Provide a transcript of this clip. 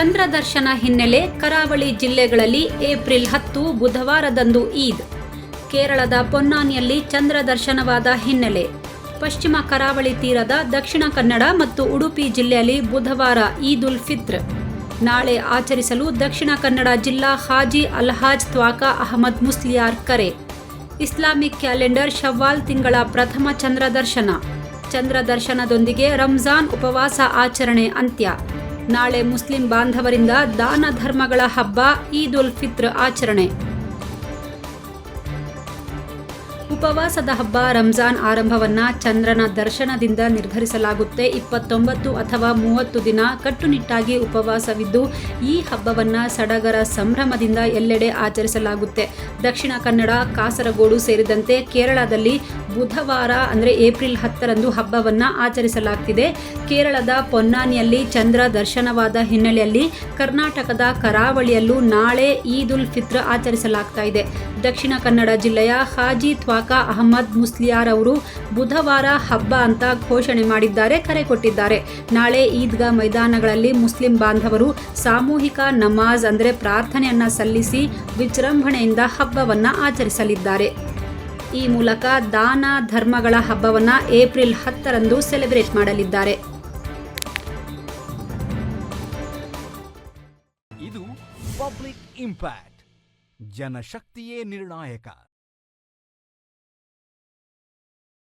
ಚಂದ್ರ ದರ್ಶನ ಹಿನ್ನೆಲೆ ಕರಾವಳಿ ಜಿಲ್ಲೆಗಳಲ್ಲಿ ಏಪ್ರಿಲ್ ಹತ್ತು, ಬುಧವಾರದಂದು ಈದ್. ಕೇರಳದ ಪೊನ್ನಾನಿಯಲ್ಲಿ ಚಂದ್ರ ದರ್ಶನವಾದ ಹಿನ್ನೆಲೆ. ಪಶ್ಚಿಮ ಕರಾವಳಿ ತೀರದ ದಕ್ಷಿಣ ಕನ್ನಡ ಮತ್ತು ಉಡುಪಿ ಜಿಲ್ಲೆಯಲ್ಲಿ ಬುಧವಾರ ಈದ್ ಉಲ್ ಫಿತ್ರ್. ನಾಳೆ ಆಚರಿಸಲು ದಕ್ಷಿಣ ಕನ್ನಡ ಜಿಲ್ಲಾ ಹಾಜಿ ಅಲ್ಹಾಜ್ ತ್ವಾಕಾ ಅಹಮದ್ ಮುಸ್ಲಿಯಾರ್ ಕರೆ. ಇಸ್ಲಾಮಿಕ್ ಕ್ಯಾಲೆಂಡರ್ ಶವ್ವಾಲ್ ತಿಂಗಳ ಪ್ರಥಮ ಚಂದ್ರ ದರ್ಶನ ಚಂದ್ರ ರಂಜಾನ್ ಉಪವಾಸ ಆಚರಣೆ ಅಂತ್ಯ. ನಾಳೆ ಮುಸ್ಲಿಂ ಬಾಂಧವರಿಂದ ದಾನ ಧರ್ಮಗಳ ಹಬ್ಬ ಈದ್ ಉಲ್ ಫಿತ್ರ್ ಆಚರಣೆ. ಉಪವಾಸದ ಹಬ್ಬ ರಂಜಾನ್ ಆರಂಭವನ್ನ ಚಂದ್ರನ ದರ್ಶನದಿಂದ ನಿರ್ಧರಿಸಲಾಗುತ್ತೆ. ಇಪ್ಪತ್ತೊಂಬತ್ತು ಅಥವಾ ಮೂವತ್ತು ದಿನ ಕಟ್ಟುನಿಟ್ಟಾಗಿ ಉಪವಾಸವಿದ್ದು, ಈ ಹಬ್ಬವನ್ನ ಸಡಗರ ಸಂಭ್ರಮದಿಂದ ಎಲ್ಲೆಡೆ ಆಚರಿಸಲಾಗುತ್ತೆ. ದಕ್ಷಿಣ ಕನ್ನಡ, ಕಾಸರಗೋಡು ಸೇರಿದಂತೆ ಕೇರಳದಲ್ಲಿ ಬುಧವಾರ ಅಂದರೆ ಏಪ್ರಿಲ್ ಹತ್ತರಂದು ಹಬ್ಬವನ್ನ ಆಚರಿಸಲಾಗ್ತಿದೆ. ಕೇರಳದ ಪೊನ್ನಾನಿಯಲ್ಲಿ ಚಂದ್ರ ದರ್ಶನವಾದ ಹಿನ್ನೆಲೆಯಲ್ಲಿ ಕರ್ನಾಟಕದ ಕರಾವಳಿಯಲ್ಲೂ ನಾಳೆ ಈದ್ ಉಲ್ ಫಿತ್ರ್ ಆಚರಿಸಲಾಗ್ತಾ ಇದೆ. ದಕ್ಷಿಣ ಕನ್ನಡ ಜಿಲ್ಲೆಯ ಹಾಜಿ ತ್ವಾಕಾ ಅಹಮದ್ ಮುಸ್ಲಿಯಾರ್ ಅವರು ಬುಧವಾರ ಹಬ್ಬ ಅಂತ ಘೋಷಣೆ ಮಾಡಿದ್ದಾರೆ, ಕರೆ ಕೊಟ್ಟಿದ್ದಾರೆ. ನಾಳೆ ಈದ್ಗಾ ಮೈದಾನಗಳಲ್ಲಿ ಮುಸ್ಲಿಂ ಬಾಂಧವರು ಸಾಮೂಹಿಕ ನಮಾಜ್ ಅಂದರೆ ಪ್ರಾರ್ಥನೆಯನ್ನ ಸಲ್ಲಿಸಿ ವಿಜೃಂಭಣೆಯಿಂದ ಹಬ್ಬವನ್ನ ಆಚರಿಸಲಿದ್ದಾರೆ. ಈ ಮೂಲಕ ದಾನ ಧರ್ಮಗಳ ಹಬ್ಬವನ್ನ ಏಪ್ರಿಲ್ ಹತ್ತರಂದು ಸೆಲೆಬ್ರೇಟ್ ಮಾಡಲಿದ್ದಾರೆ. ಇದು ಪಬ್ಲಿಕ್ ಇಂಪ್ಯಾಕ್ಟ್, ಜನಶಕ್ತಿಯೇ ನಿರ್ಣಾಯಕ.